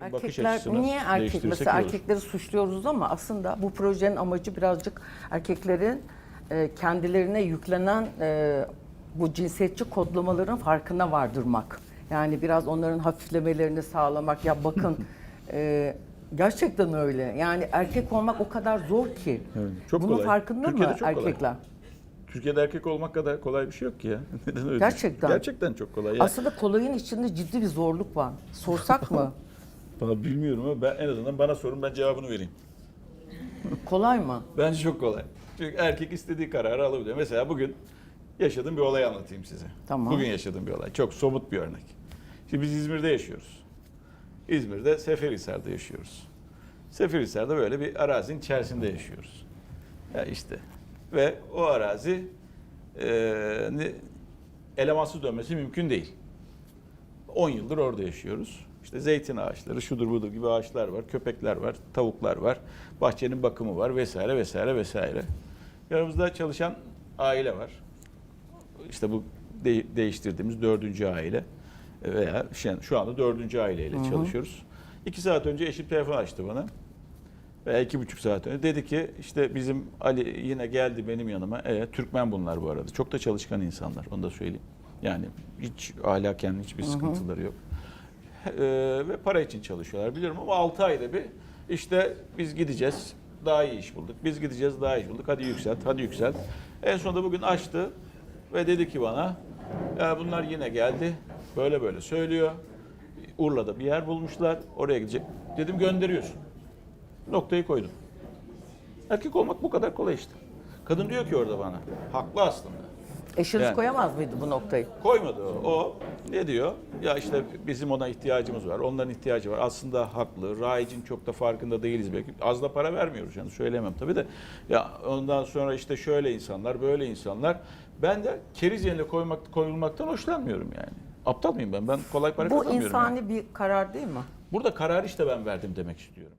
Erkekler niye erkek mesela erkekleri suçluyoruz ama aslında bu projenin amacı birazcık erkeklerin e, kendilerine yüklenen e, bu cinsiyetçi kodlamaların farkına vardırmak. Yani biraz onların hafiflemelerini sağlamak. Ya bakın e, gerçekten öyle. Yani erkek olmak o kadar zor ki. Evet, çok Bunun kolay. farkında Türkiye'de mı çok kolay. erkekler? Türkiye'de erkek olmak kadar kolay bir şey yok ki ya. Neden öyle? Gerçekten. Gerçekten çok kolay ya. Aslında kolayın içinde ciddi bir zorluk var. Sorsak mı? Bana bilmiyorum ama ben en azından bana sorun ben cevabını vereyim. Kolay mı? Bence çok kolay. Çünkü erkek istediği kararı alabiliyor. Mesela bugün yaşadığım bir olay anlatayım size. Tamam. Bugün yaşadığım bir olay. Çok somut bir örnek. Şimdi biz İzmir'de yaşıyoruz. İzmir'de Seferihisar'da yaşıyoruz. Seferihisar'da böyle bir arazinin içerisinde yaşıyoruz. Ya işte ve o arazi ne- elemansız dönmesi mümkün değil. 10 yıldır orada yaşıyoruz. İşte zeytin ağaçları, şudur budur gibi ağaçlar var, köpekler var, tavuklar var, bahçenin bakımı var vesaire vesaire vesaire. Yanımızda çalışan aile var. İşte bu de- değiştirdiğimiz dördüncü aile veya şu- şu anda dördüncü aileyle çalışıyoruz. İki saat önce eşim telefon açtı bana. Veya iki buçuk saat önce. Dedi ki işte bizim Ali yine geldi benim yanıma. Evet Türkmen bunlar bu arada. Çok da çalışkan insanlar onu da söyleyeyim. Yani hiç ahlaken hiçbir sıkıntıları yok. Ee, ve para için çalışıyorlar biliyorum ama 6 ayda bir işte biz gideceğiz daha iyi iş bulduk. Biz gideceğiz daha iyi iş bulduk. Hadi yükselt, hadi yükselt. En sonunda bugün açtı ve dedi ki bana ya bunlar yine geldi. Böyle böyle söylüyor. Urla'da bir yer bulmuşlar. Oraya gidecek. Dedim gönderiyorsun. Noktayı koydum. Erkek olmak bu kadar kolay işte. Kadın diyor ki orada bana. Haklı aslında. Eşiniz Yani. koyamaz mıydı bu noktayı? Koymadı o. O ne diyor? Ya işte bizim ona ihtiyacımız var. Onların ihtiyacı var. Aslında haklı. Rayicin çok da farkında değiliz belki. Az da para vermiyoruz yani söyleyemem tabii de. Ya ondan sonra işte şöyle insanlar, böyle insanlar. Ben de keriz yerine koymak, koyulmaktan hoşlanmıyorum yani. Aptal mıyım ben? Ben kolay para Bu kazanmıyorum. yani. insani bir karar değil mi? Burada kararı işte ben verdim demek istiyorum.